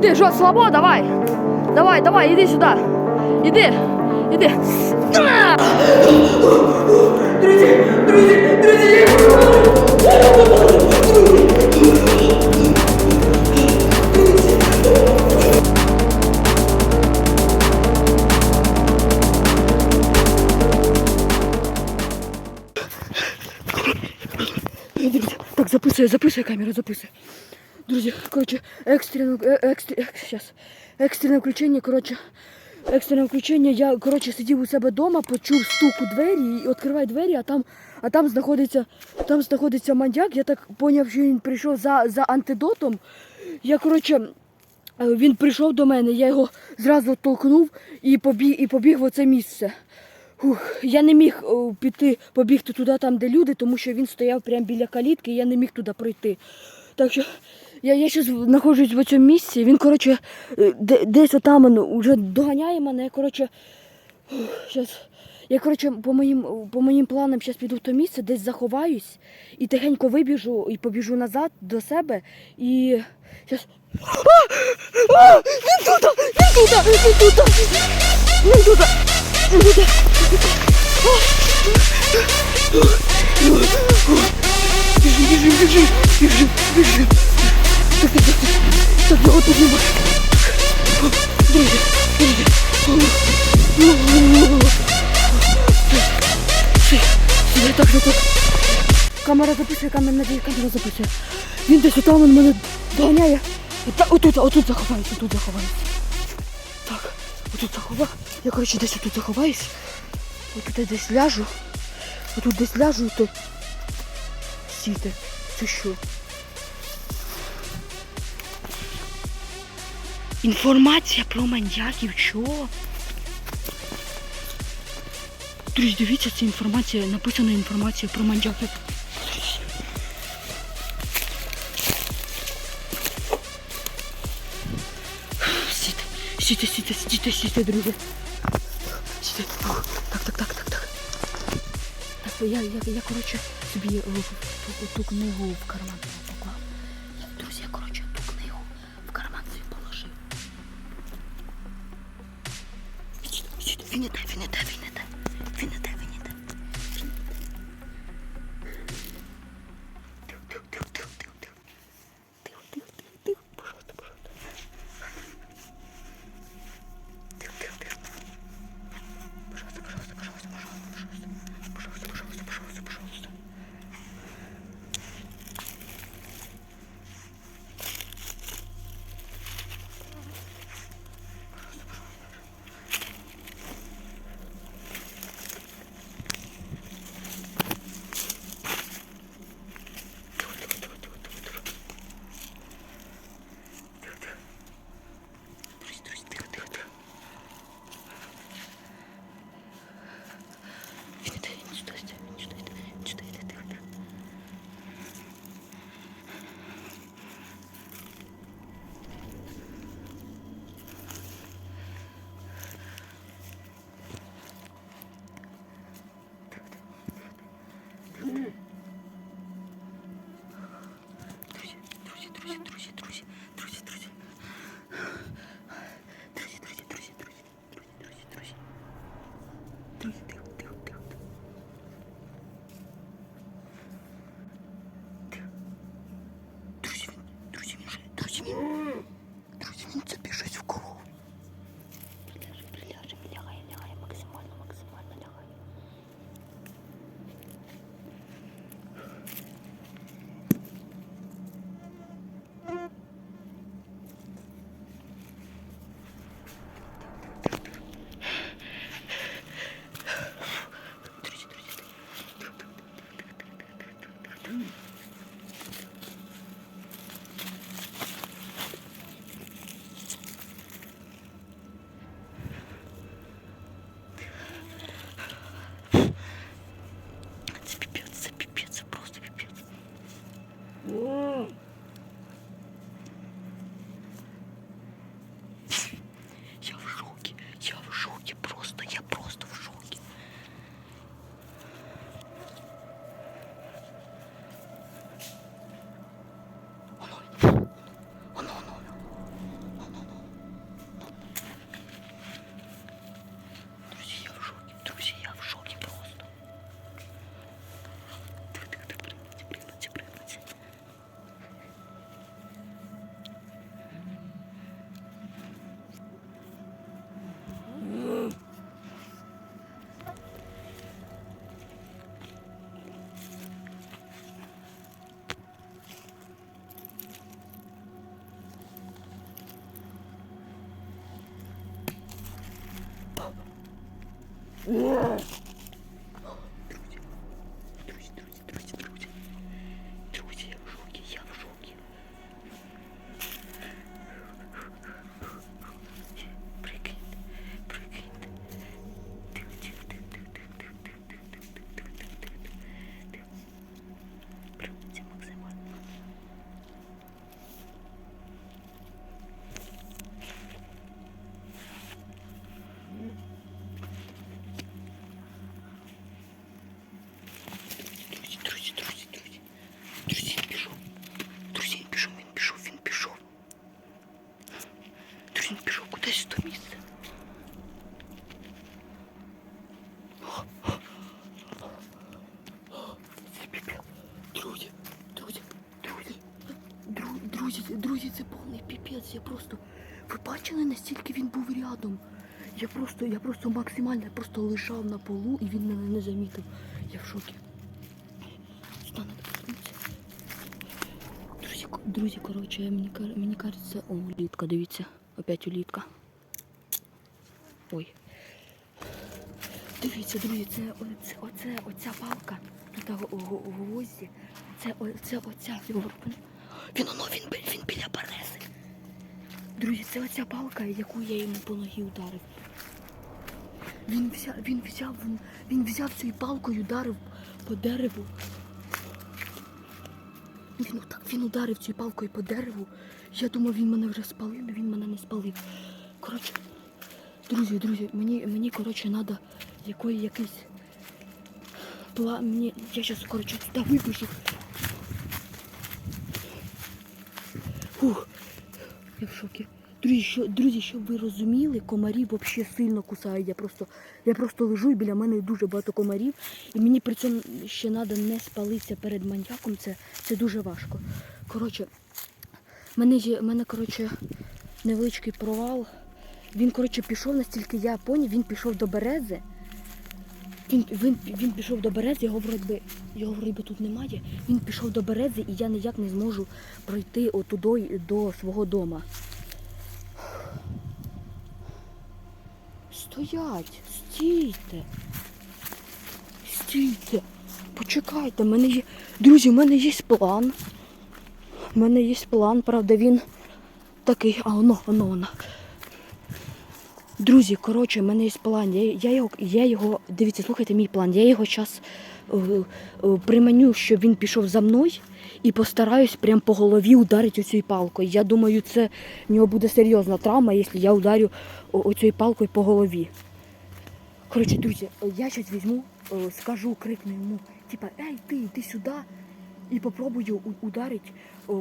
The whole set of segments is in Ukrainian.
Іди, що, слабо, давай. Давай, давай, іди сюди. Іди, іди. На! Друзі, друзі, друзі. Друзі, так, записує, записує камера, записує. Друзі, коротше, екстрено, е, екстр, е, щас, екстрене включення, коротше, екстрене включення. Я, коротше, сидів у себе вдома, почув стук у двері і відкриваю двері, а там, а там знаходиться, там знаходиться маньяк. Я так зрозумів, що він прийшов за, за антидотом. Я, коротше, е, він прийшов до мене, я його зразу толкнув і побіг, і побіг в оце місце. Ух, я не міг піти, побігти туди, там, де люди, тому що він стояв прямо біля калітки, і я не міг туди пройти. Так що я, я зараз знаходжусь в цьому місці. Він, коротше, е, десь отам вже доганяє мене. Я, коротше, щас, я, коротше, по моїм, по моїм планам зараз піду в то місце, десь заховаюсь і тихенько вибіжу і побіжу назад до себе. І зараз. Він тут! Він тут! Він тут! Він тут! Він тут! Біжи, біжи, біжи, біжи, біжи. Так, так, так, так, так, я не бачу. Друзі, друзі. Я так же тут. Камера записує, камера надіє, камера записує. Він десь отам він мене доганяє. Отут, отут заховаюся, отут заховаюся. Так, отут захова. Я, коротше, десь отут заховаюсь. Отут я десь ляжу. Отут десь ляжу і то. Сіти. Це що? Інформація про маньяків, чого? Друзі, дивіться, це інформація, написана інформація про маньяків. Сіти, сіти, сіти, сіти, сіти, друзі. Фух. Так, так, так, так, так. Так, я, я, я коротше, собі ту книгу в карман Yeah. Я просто, я просто максимально просто лежав на полу і він мене не замітив. Я в шокі. Надо повернутися. Друзі, друзі, коротше, мені, мені кажеться, о, улітка, дивіться, опять улітка. Ой. Дивіться, друзі, це, оце, оце, оця палка, го- гвозді, це, о- це оця фігурка. Він оно, він, бі- він біля берези. Друзі, це оця палка, яку я йому по ногі ударив. Він взяв, він взяв, він, він взяв цією палкою, і ударив по дереву. Він, він ударив цією палкою по дереву. Я думав, він мене вже спалив, але він мене не спалив. Коротше, друзі, друзі, мені, мені коротше, треба якої якийсь план. Мені, я зараз, коротше, сюди вибіжу. Фух, я в шокі. Друзі, що, друзі, щоб ви розуміли, комарів взагалі сильно кусають. Я просто, я просто лежу і біля мене дуже багато комарів. І мені при цьому ще треба не спалитися перед маньяком. Це, це дуже важко. Коротше, мене мене, коротше, невеличкий провал. Він, коротше, пішов настільки я поняв, він пішов до берези. Він, він, він пішов до берези, його вроді, його вроді тут немає. Він пішов до берези і я ніяк не зможу пройти отудой до свого дома. Стоять, стійте. Стійте. Почекайте, мене є. Друзі, в мене є план. У мене є план, правда, він такий. А воно, воно, воно. Друзі, коротше, в мене є план. Я, я, його, я його, дивіться, слухайте мій план. Я його зараз приманю, щоб він пішов за мною і постараюсь прям по голові ударити оцією палкою. Я думаю, це в нього буде серйозна травма, якщо я ударю о- оцією палкою по голові. Коротше, друзі, я зараз візьму, скажу, крикну йому, типа, ей, ти, йди сюди. І попробую ударити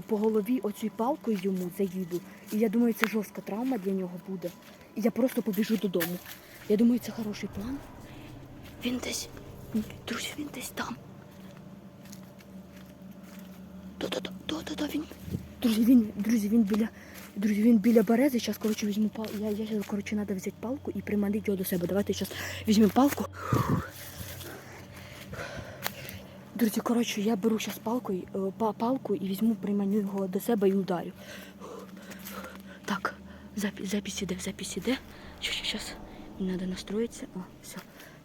по голові оцією палкою йому заїду. І я думаю, це жорстка травма для нього буде. І я просто побіжу додому. Я думаю, це хороший план. Він десь. Друзі, він десь там. Да-да-да, він. Друзі, він, друзі, він біля. Друзі, він біля берези. Зараз, коротше, візьму палку. Я, я коротше, треба взяти палку і приманити його до себе. Давайте зараз візьмемо палку. Друзі, коротше, я беру зараз палку, е, па- палку і візьму, приманю його до себе і ударю. Так, запись, запись іде, запись іде. Зараз. Мені треба настроїтися. О, все,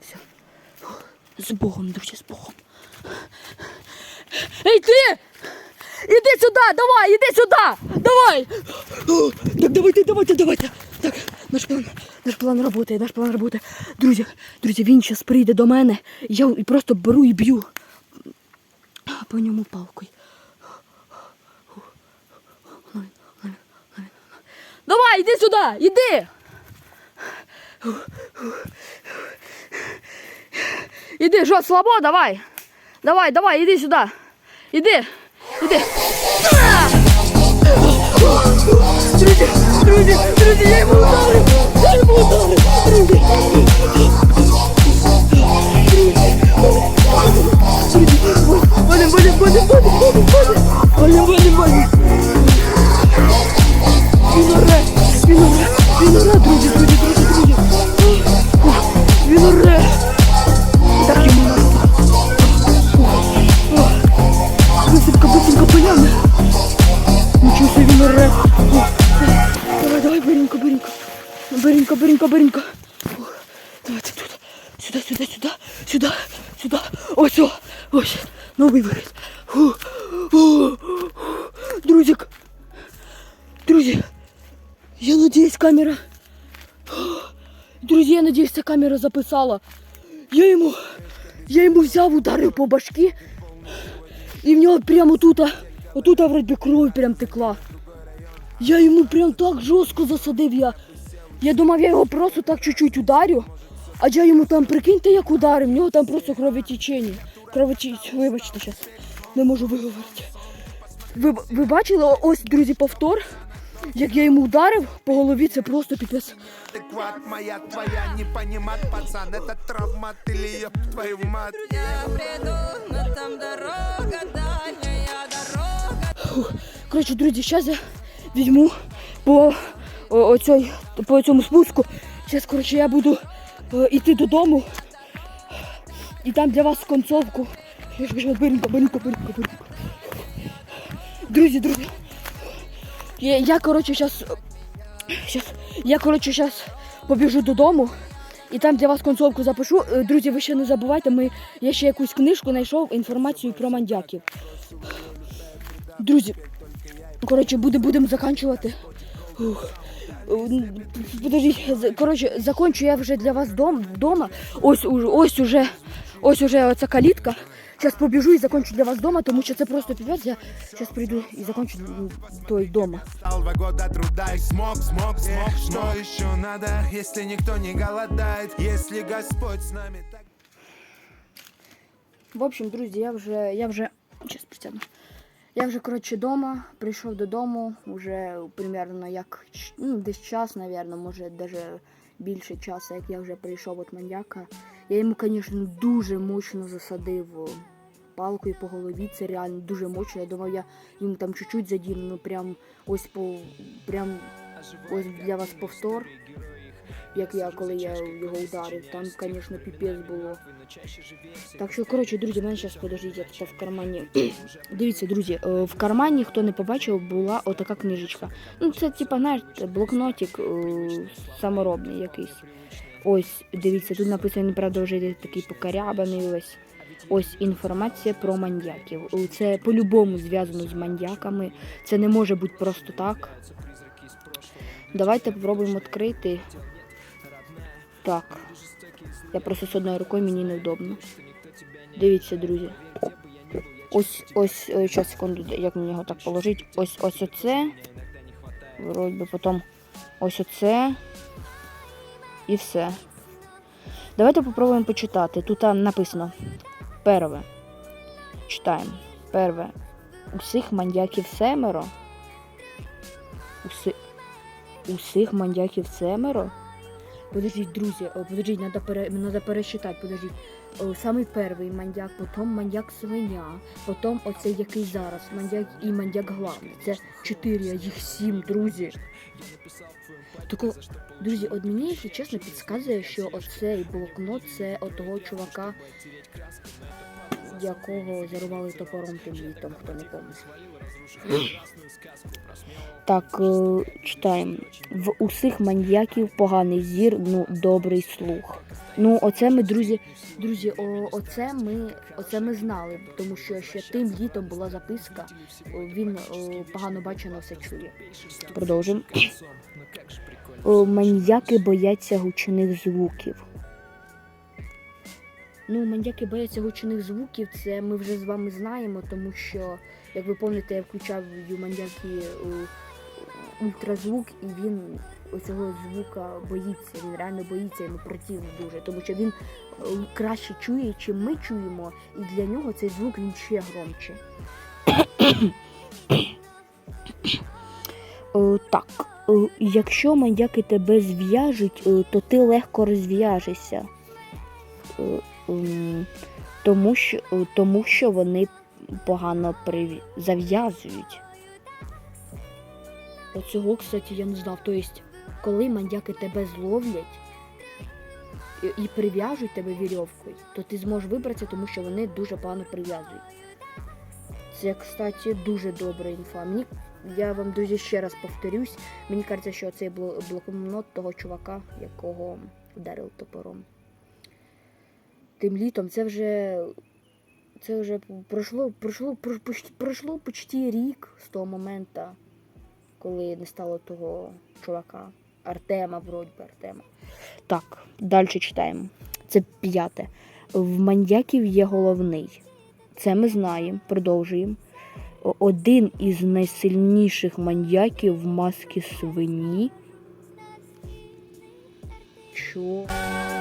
все. З Богом, друзі, з Богом. Ей, ти! Іди сюди, давай, іди сюди! Давай! Так, давайте, давайте, давайте. Так, наш план, наш план роботи, наш план роботи. Друзі, друзі, він зараз прийде до мене. Я просто беру і б'ю по ньому палкою. Давай, іди сюди, іди. Іди, що, слабо, давай. Давай, давай, іди сюди. Іди, іди. Друзі, друзі, друзі, я йому ударив. Я йому ударив. Друзі. Валим, валим, валим, валим, валим, валим, валим, валим. Він оре, він оре, він оре, друзі, друзі, друзі, друзі. Він оре. Быренько, быренько, быренько. Ух. Давайте тут. Сюди, сюди, сюди, сюди, сюди. Ось, о, ось. Новий вихід. Ух, ух. Друзі, Друзі, я надіюсь, камера. Друзі, я надіюсь, ця камера записала. Я йому. Я йому взяв, ударив по башки. І в нього прямо тут, отут вроді кров прям текла. Я йому прям так жорстко засадив. Я, Я думав, я його просто так чуть-чуть ударю. А я йому там, прикиньте, як ударив, в нього там просто кровотечення. Кровотечення, вибачте, зараз не можу виговорити. Ви, ви бачили, ось, друзі, повтор, як я йому ударив по голові, це просто піпець. адекват моя твоя не понимать, пацан, это травма или ёб твою мать Я приду, но там дорога дальше. Коротше, друзі, зараз я візьму по, о, оцій, по цьому спуску. Зараз, коротше, я буду е, йти додому. І там для вас концовку. Биренько, биренько, биренько, биренько. Друзі, друзі. Я, я коротше, зараз. Я, коротше, зараз побіжу додому. І там для вас концовку запишу. Е, Друзі, ви ще не забувайте, ми, я ще якусь книжку знайшов інформацію про мандяків. Друзі, коротше, буде, будемо закінчувати. Ух. Е, Подождіть, з- коротше, закончу я вже для вас дом, вдома. Ось, уже- ось уже, ось уже оця калітка. Зараз побіжу і закончу для вас вдома, тому що це просто півець. Я зараз прийду і закончу м, той вдома. Стал два года труда и смог, смог, смог Что еще надо, если никто не голодает Если Господь с нами так В общем, друзі, я вже, я вже, зараз притягну. Я вже, коротше, вдома, прийшов додому, вже примерно як ну, десь час, напевно, може навіть більше часу, як я вже прийшов від маньяка. Я йому, звісно, дуже мощно засадив палкою по голові. Це реально дуже мощно. Я думав, я йому там чуть-чуть задіну, ну прям ось по прям ось для вас повтор. Як я, коли я його ударив, там, звісно, піпець було. Так що, коротше, друзі, мене зараз подождіть, я тут в кармані. Дивіться, друзі, е, в кармані, хто не побачив, була отака книжечка. Ну, це, типа, знаєте, блокнотик е, саморобний якийсь. Ось, дивіться, тут написано, правда, вже такий покарябаний ось. Ось інформація про маньяків. Е, Це по-любому зв'язано з маньяками. Це не може бути просто так. Давайте спробуємо відкрити. Так. Я просто з одною рукою мені невдобно. Дивіться, друзі. Ось, ось, зараз, секунду, як мені його так положити. Ось ось оце. Вроді би потім ось оце. І все. Давайте попробуємо почитати. Тут написано. Перве. Читаємо. Перве. Усіх маньяків семеро. Уси... Усіх маньяків семеро. Подождіть, друзі, о, подождіть, надо, пере, надо пересчитати, подождіть. Самий перший мандяк, потім мандяк свиня, потім оцей який зараз, мандяк і мандяк главний. Це чотири, а їх сім, друзі. Тако, друзі, от мені, якщо чесно, підказує, що оцей блокнот це от того чувака, якого зарубали топором тим літом, хто не пам'ятає. Так, е, читаємо. В усіх маньяків поганий зір, ну добрий слух. Ну, оце ми, друзі, друзі, о, оце ми, оце ми знали, тому що ще тим літом була записка. о, Він о, погано бачено все чує. Продовжимо. Маньяки бояться гучних звуків. Ну, маньяки бояться гучних звуків, це ми вже з вами знаємо, тому що, як ви пам'ятаєте, я включав у маньяки ультразвук, і він оцього звука боїться. Він реально боїться, йому противно дуже, тому що він е, краще чує, чим ми чуємо, і для нього цей звук він ще громче. О, так, о, якщо маньяки тебе зв'яжуть, то ти легко розв'яжешся. Тому що, тому що вони погано приві... зав'язують. Оцього, кстати, я не знав. Тобто, коли маньяки тебе зловлять і, і прив'яжуть тебе вірьовкою, то ти зможеш вибратися, тому що вони дуже погано прив'язують. Це, кстати, дуже добра інфа. Мені, я вам, друзі, ще раз повторюсь. Мені кажеться, що цей бло- блокнот того чувака, якого ударив топором. Тим літом це вже. Це вже пройшло, пройшло, про- пройшло почти рік з того моменту, коли не стало того чувака. Артема, вроді би Артема. Так, далі читаємо. Це п'яте. В маньяків є головний. Це ми знаємо, продовжуємо. Один із найсильніших маньяків в маски свині Що?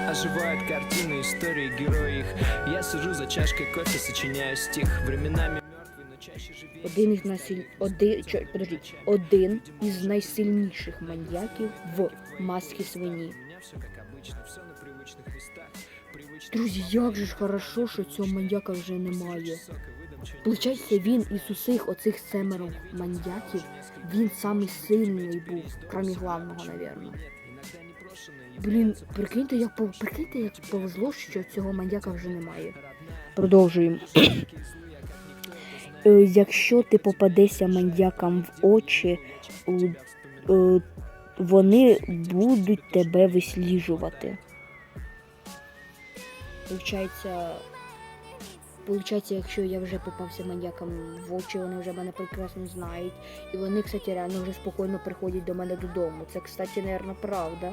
Оживают картины, истории, герои их Я сижу за чашкой кофе, сочиняю стих Временами мертвый, но чаще живее Один із найсиль... один... Чо... Подожди. Один із найсильніших маньяків в маски свині. У меня все как обычно, все на привычных местах Привычно Друзі, як же ж хорошо, що цього маньяка вже немає. сока выдам Получається, він із усіх оцих семеро маньяків, він самий сильний був, крім главного, напевно. Блін, прикиньте, як пов- прикиньте, як повезло, що цього маньяка вже немає. Продовжуємо. Е, Якщо ти попадешся маньякам в очі, е, вони будуть тебе висліджувати. Получається, Получається, якщо я вже попався маньякам в очі, вони вже мене прекрасно знають. І вони, кстати, реально вже спокійно приходять до мене додому. Це, кстати, наверно, правда.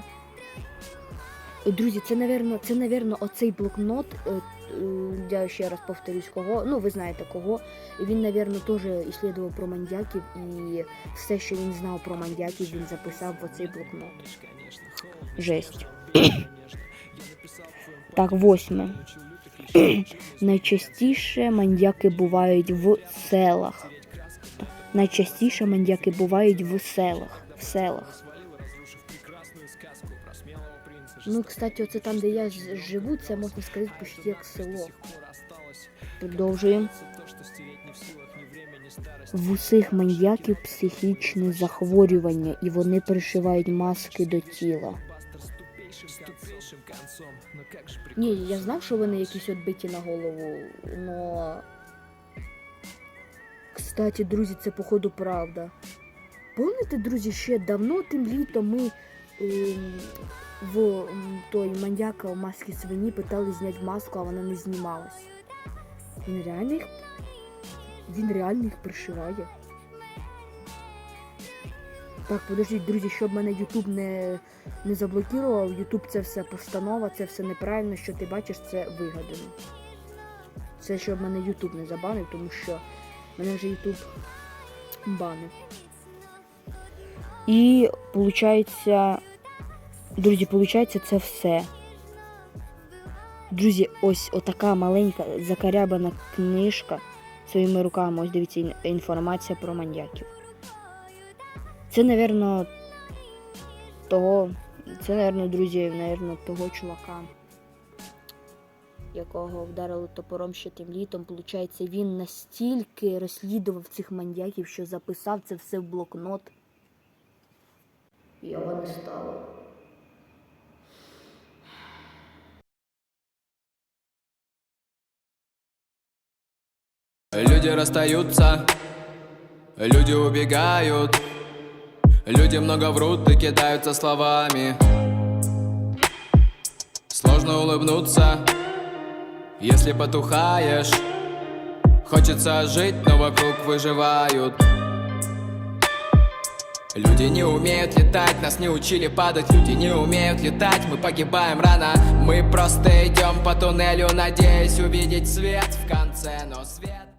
Друзі, це, наверно, це, наверно, оцей блокнот. е, е, Я ще раз повторюсь, кого. Ну, ви знаєте кого. Він, наверно, теж іслідував про маньяків, і все, що він знав про маньяків, він записав в оцей блокнот. Жесть. Так, восьме. Найчастіше маньяки бувають в селах. Найчастіше маньяки бувають в селах. В селах. Ну, кстати, оце там, де я живу, це можна сказати почти як село. Продовжуємо. В усіх маньяків психічне захворювання, і вони пришивають маски до тіла. Ні, я знав, що вони якісь відбиті на голову, но. Кстати, друзі, це походу правда. Пам'ятаєте, друзі, ще давно тим літом ми ем, в той маньяка у маски свині питали зняти маску, а вона не знімалась. Він реально їх. Він реально їх пришиває. Так, подождіть, друзі, щоб мене Ютуб не, не заблокував. Ютуб це все постанова, це все неправильно, що ти бачиш, це вигадано. Це щоб мене Ютуб не забанив, тому що мене вже Ютуб банив. І получається, друзі, получається це все. Друзі, ось отака маленька закарябана книжка своїми руками. Ось дивіться інформація про маньяків. Це, напевно, того. Це, напевно, друзі, напевно, того чувака, якого вдарили топором ще тим літом. Получається, він настільки розслідував цих маньяків, що записав це все в блокнот. Його не стало. Люди расстаются, люди убегают, люди много врут и кидаются словами. Сложно улыбнуться, если потухаешь. Хочется жить, но вокруг выживают. Люди не умеют летать, нас не учили падать Люди не умеют летать, мы погибаем рано Мы просто идем по туннелю, надеясь увидеть свет в конце Но свет